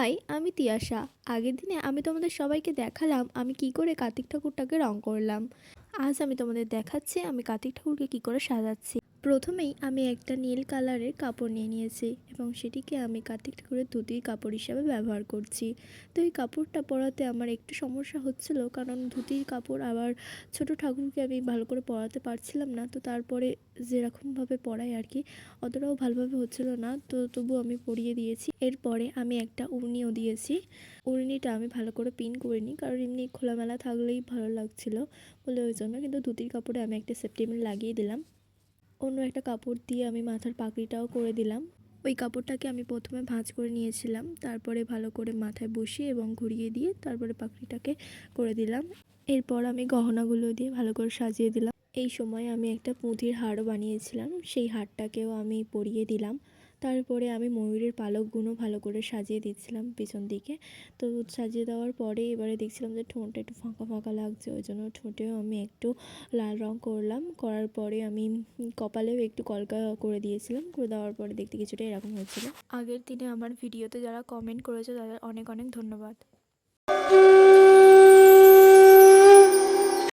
High আমি তিয়াশা। আগের দিনে আমি তোমাদের সবাইকে দেখালাম আমি কি করে কার্তিক ঠাকুরটাকে রং করলাম। আজ আমি তোমাদের দেখাচ্ছি আমি কার্তিক ঠাকুরকে কি করে সাজাচ্ছি। প্রথমেই আমি একটা নীল কালারের কাপড় নিয়ে নিয়েছি এবং সেটিকে আমি কার্তিক করে ধুতির কাপড় হিসাবে ব্যবহার করছি। তো এই কাপড়টা পরাতে আমার একটু সমস্যা হচ্ছিল কারণ ধুতির কাপড় আবার ছোট ঠাকুরকে আমি ভালো করে পরাতে পারছিলাম না। তো তারপরে যেরকমভাবে পরাই আর কি, অতটাও ভালোভাবে হচ্ছিল না। তো তবু আমি পরিয়ে দিয়েছি। এরপরে আমি একটা উড়নিও দিয়েছি। উড়নিটা আমি ভালো করে পিন করিনি কারণ এমনি খোলামেলা থাকলেই ভালো লাগছিল বলে ওই জন্য। কিন্তু ধুতির কাপড়ে আমি একটা সেপ্টেম্বর লাগিয়ে দিলাম। অন্য একটা কাপড় দিয়ে আমি মাথার পাকড়িটাও করে দিলাম। ওই কাপড়টাকে আমি প্রথমে ভাঁজ করে নিয়েছিলাম, তারপরে ভালো করে মাথায় বসিয়ে এবং ঘুরিয়ে দিয়ে তারপরে পাকড়িটাকে করে দিলাম। এরপর আমি গহনাগুলো দিয়ে ভালো করে সাজিয়ে দিলাম। এই সময় আমি একটা পুঁথির হাড়ও বানিয়েছিলাম, সেই হাড়টাকেও আমি পরিয়ে দিলাম। তারপরে আমি ময়ূরের পালকগুলো ভালো করে সাজিয়ে দিচ্ছিলাম পিছন দিকে। তো সাজিয়ে দেওয়ার পরে এবারে দেখছিলাম যে ঠোঁটটা একটু ফাঁকা ফাঁকা লাগছে, ওই জন্য ঠোঁটেও আমি একটু লাল রং করলাম। করার পরে আমি কপালেও একটু কলকা করে দিয়েছিলাম, করে দেওয়ার পরে দেখতে কিছুটা এরকম হয়েছিল। আগের দিনে আমার ভিডিওতে যারা কমেন্ট করেছে তাদের অনেক অনেক ধন্যবাদ।